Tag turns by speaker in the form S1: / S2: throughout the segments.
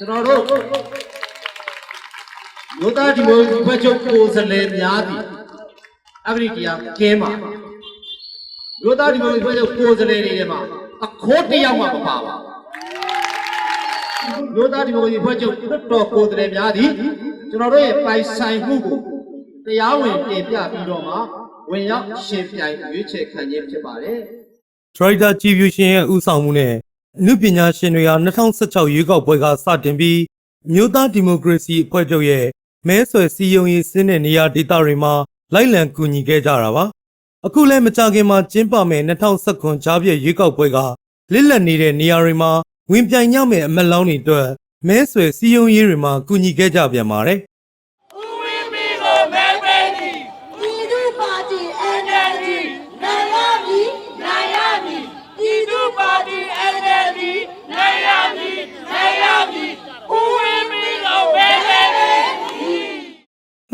S1: ကျွန်တော်တို့မြို့သားဒီမိုကရေစီဖွဲ့ချုပ်ကိုယ်စားလှယ်များသည်အဂရိတရားကင်းပါမြို့သားဒီမိုကရေစီဖွဲ့ချုပ်ကိုယ်စားလှယ်တွေထဲမှာအခိုးတစ်ယောက်မှမပါပါဘူးမြို့သားဒီမိုကရေစီဖွဲ့ချုပ်လွှတ်တော်ကိုယ်စားလှယ်များသည်ကျွန်တော်တို့ရဲ့ပိုင်ဆိုင်မှုကိုတရားဝင်တင်ပြပြီးတော့မှဝင်ရောက်ရှင်ပြိုင်ရွေးချယ်ခံခြင်းဖြစ်ပါတယ်
S2: ဒရိုက်တာကြည်ဖြူရှင်ရဲ့ဦးဆောင်မှုနဲ့ အနုပညာရှင်တွေဟာ2016ရွေးကောက်ပွဲကစတင်ပြီးမြို့သားဒီမိုကရေစီအဖွဲ့ချုပ်ရဲ့မဲဆွယ်စည်းရုံးရေးစနစ်နေရာဒေသတွေမှာလိုက်လံကူညီခဲ့ကြတာပါအခုလည်းမကြခင်မှာကျင်းပမယ်2019ကြားပြည့်ရွေးကောက်ပွဲကလစ်လက်နေတဲ့နေရာတွေမှာဝင်ပြိုင်ကြမယ့်အမတ်လောင်းတွေအတွက်မဲဆွယ်စည်းရုံးရေးတွေမှာကူညီခဲ့ကြပြန်ပါတယ်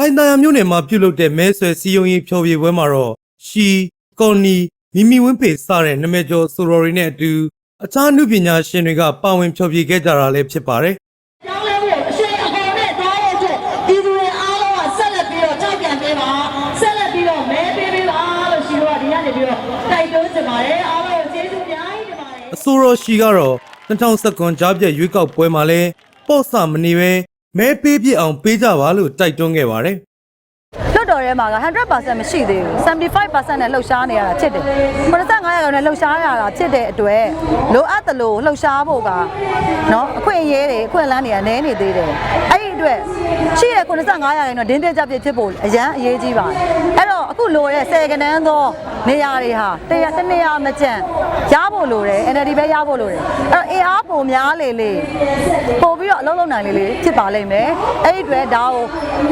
S2: င်တန်ရမြို့နယ်မှာပြုလုပ်တဲ့မဲဆွယ်စည်းရုံးရေးဖျော်ဖြေပွဲမှာတော့ရှီကော်နီမိမိဝင်းဖေစတဲ့နာမည်ကျော်ဆိုတော်တွေနဲ့အတူအခြားအမှုပညာရှင်တွေကပါဝင်ဖျော်ဖြေခဲ့ကြတာလည်းဖြစ်ပါတယ်
S3: ကြောင်းလဲဖို့အရှိန်အဟုန်နဲ့သွားရတဲ့ပြည်သူတွေအားလုံးကဆက်လက်ပြီးတော့ကြောက်ပြန်ပေးပါဆက်လက်ပြီးတော့မဲပေးပေးပါလို့ရှိတော့ဒီကနေပြီးတော့တိုက်တွန်းချင်ပါတယ်အားလုံးကိုကျေးဇူးအများကြီးတင်ပါတယ်
S2: အဆိုတော်ရှီကတော့2019ကြားပြည့်ရွေးကောက်ပွဲမှာလည်းပေါ့ဆမနေပဲ မဲပေးပြစ်အောင်ပေးကြပါလို့တိုက်တွန်းခဲ့ပါတယ်
S4: လွတ်တော်ထဲမှာက100%မရှိသေးဘူး75%နဲ့လှုပ်ရှားနေရတာဖြစ်တယ်85ရာခိုင်နှုန်းနဲ့လှုပ်ရှားရတာဖြစ်တဲ့အတွက်လိုအပ်သလိုလှုပ်ရှားဖို့ကနော်အခွင့်အရေးတွေအခွင့်အလမ်းတွေကနည်းနေသေးတယ်အဲ့ဒီအတွက်ရှိတဲ့85ရာခိုင်နှုန်းဒင်းတဲကြပြစ်ဖြစ်ဖို့အရန်အရေးကြီးပါတယ်အဲ့တော့အခုလိုတဲ့10ကနန်းသော နေရာတွေဟာတရတနေရာမကြံရဖို့လိုတယ် NLD ပဲရဖို့လိုတယ်အဲ့တော့အင်အားပုံများလေလေပို့ပြီးတော့အလုံးလုံးနိုင်လေလေဖြစ်ပါလိမ့်မယ်အဲ့ဒီအတွက်ဒါကို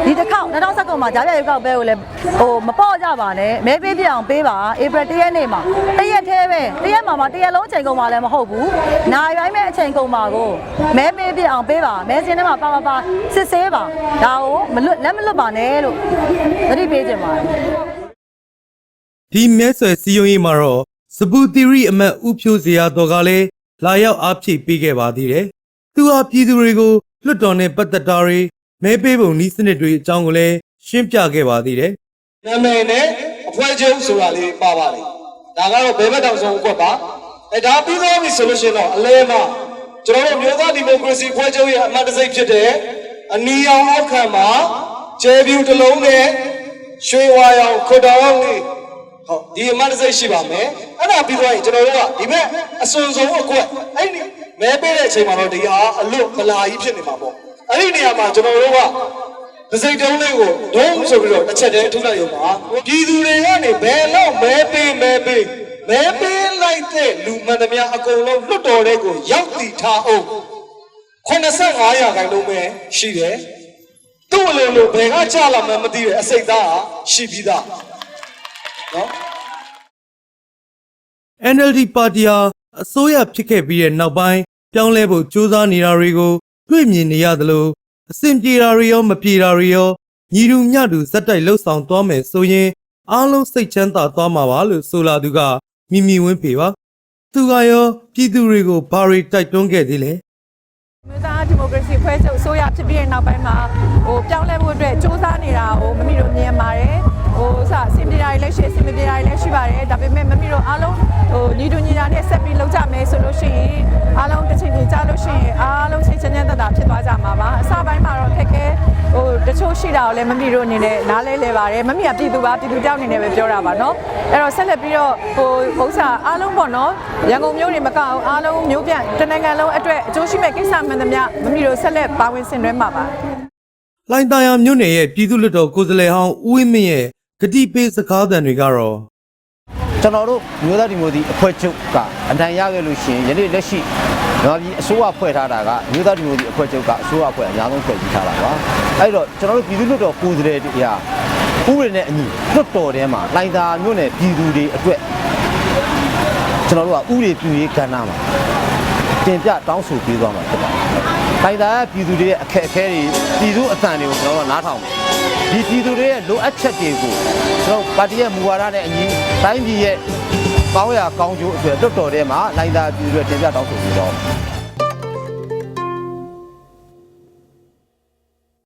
S4: ဒီတစ်ခေါက်2019မှာဂျားပြရွေးကောက်ပွဲကိုလည်းဟိုမပေါ့ကြပါနဲ့မဲပေးပြအောင်ပေးပါဧပြီ1ရက်နေ့မှာ1ရက်သေးပဲ1ရက်မှာမှ1ရက်လုံးအချိန်ကုန်မှာလည်းမဟုတ်ဘူးနိုင်ပိုင်းမဲ့အချိန်ကုန်မှာကိုမဲပေးပြအောင်ပေးပါမဲစင်းထဲမှာပါပါပါစစ်ဆေးပါဒါကိုမလွတ်လက်မလွတ်ပါနဲ့လို့သတိပေးခြင်းပါတယ်
S2: ဒီမဲဆွယ်စည်းရုံးရေးမှာတော့စပူတီရီအမတ်ဦးဖြိုးစရာတော်ကလည်းလာရောက်အားဖြည့်ပေးခဲ့ပါသေးတယ်။သူဟာပြည်သူတွေကိုလွတ်တော်နဲ့ပတ်သက်တာတွေမဲပေးပုံနည်းစနစ်တွေအကြောင်းကိုလည်းရှင်းပြခဲ့ပါသေးတယ်
S5: နာမည်နဲ့အဖွဲ့ချုပ်ဆိုတာလေးပါပါလေဒါကတော့ဘယ်ဘက်တောင်ဆုံးအကွက်ပါအဲဒါပြီးသွားပြီဆိုလို့ရှိရင်တော့အလဲမှာကျွန်တော်တို့မျိုးသားဒီမိုကရေစီအဖွဲ့ချုပ်ရဲ့အမတ်တစိတ်ဖြစ်တဲ့အနီရောင်အောက်ခံမှာကျဲပြူတစ်လုံးနဲ့ရွှေဝါရောင်ခွတ်တော်အောင်လေး ဟုတ်ဒီအမတ်တစိတ်ရှိပါမယ်အဲ့ဒါပြီးသွားရင်ကျွန်တော်တို့ကဒီဘက်အစွန်ဆုံးအကွက်အဲ့ဒီမဲပေးတဲ့အချိန်မှာတော့ဒီအားအလွတ်မလာကြီးဖြစ်နေမှာပေါ့အဲ့ဒီနေရာမှာကျွန်တော်တို့ကဒစိတ်တုံးလေးကိုဒုံးဆိုပြီးတော့တစ်ချက်တည်းထုတ်လိုက်ရုံပါပြည်သူတွေကနေဘယ်တော့မဲပေးမဲပေးမဲပေးလိုက်တဲ့လူမှန်သမျှအကုန်လုံးလွတ်တော်တဲ့ကိုရောက်တည်ထားအောင်85ရာခိုင်နှုန်းပဲရှိတယ်သူ့အလိုလိုဘယ်ကကြလာမှန်းမသိတဲ့အစိတ်သားဟာရှိပြီးသား နော်။
S2: NLD ပါတီဟာအစိုးရဖြစ်ခဲ့ပြီးတဲ့နောက်ပိုင်းပြောင်းလဲဖို့ကြိုးစားနေတာတွေကိုတွေ့မြင်နေရသလိုအဆင်ပြေတာတွေရောမပြေတာတွေရောညီတူမျှတူဇက်တိုက်လှုပ်ဆောင်သွားမယ်ဆိုရင်အားလုံးစိတ်ချမ်းသာသွားမှာပါလို့ဆိုလာသူကမိမိဝင်းဖေပါ။သူကရောပြည်သူတွေကိုဘာတွေတိုက်တွန်းခဲ့သေးလဲ။
S6: မြို့သား ဒီမိုကရေစီဖွဲ့ချုပ်အစိုးရဖြစ်ပြီးတဲ့နောက်ပိုင်းမှာဟိုပြောင်းလဲဖို့အတွက်စ조사နေတာဟိုမမီတို့မြင်ပါတယ်ဟိုစအဆင်ပြေတာတွေလည်းရှိအဆင်မပြေတာတွေလည်းရှိပါတယ်ဒါပေမဲ့မမီတို့အားလုံးဟို ညီတူညီညာနဲ့ဆက်ပြီးလုပ်ကြမယ်ဆိုလို့ရှိရင်အားလုံးတစ်ချိန်ချိန်ကြားလို့ရှိရင်အားလုံးစိတ်ချမ်းချမ်းသာသာဖြစ်သွားကြမှာပါအစပိုင်းမှာတော့ခက်ခဲဟိုတချို့ရှိတာကိုလည်းမမီတို့အနေနဲ့နားလဲလဲပါတယ်မမီကပြည်သူပါပြည်သူတယောက်အနေနဲ့ပဲပြောတာပါเนาะအဲ့တော့ဆက်လက်ပြီးတော့ဟိုဥစ္စာအားလုံးပေါ့နော်ရန်ကုန်မြို့တွေမကအောင်အားလုံးမြို့ပြတနိုင်ငံလုံးအတွက်အကျိုးရှိမဲ့ကိစ္စမှန်သမျှမမီတို့ဆက်လက်ပါဝင်ဆင်နွှဲမှာပါ
S2: လိုင်တာယာမြို့နယ်ရဲ့ပြည်သူ့လွှတ်တော်ကိုယ်စားလှယ်ဟောင်းဦးဝင်းမင်းရဲ့ဂတိပေးစကားသံတွေကတော့
S7: ကျွန်တော်တို့မျိုးသားဒီမိုဒီအဖွဲ့ချုပ်ကအနိုင်ရခဲ့လို့ရှိရင်ယနေ့လက်ရှိမြန်မာပြည်အစိုးရဖွဲ့ထားတာကမျိုးသားဒီမိုဒီအဖွဲ့ချုပ်ကအစိုးရဖွဲ့အများဆုံးဖွဲ့စည်းထားတာပါအဲ့တော့ကျွန်တော်တို့ပြည်သူ့လွှတ်တော်ကိုယ်စားလှယ်တွေဟာဥပဒေနဲ့အညီလွှတ်တော်ထဲမှာလိုင်သာမြို့နယ်ပြည်သူတွေအတွက်ကျွန်တော်တို့ကဥပဒေပြုရေးကဏ္ဍမှာတင်ပြတောင်းဆိုပေးသွားမှာဖြစ်ပါတယ် လိုင်သာကပြည်သူတွေရဲ့အခက်အခဲတွေပြည်သူအသံတွေကိုကျွန်တော်တို့ကနားထောင်မယ်ဒီပြည်သူတွေရဲ့လိုအပ်ချက်တွေကိုကျွန်တော်ပါတီရဲ့မူဝါဒနဲ့အညီတိုင်းပြည်ရဲ့ကောင်းရာကောင်းကျိုးအတွက်လွတ်တော်ထဲမှာလိုင်သာပြည်သူတွေတင်ပြတောင်းဆိုပြီးတော့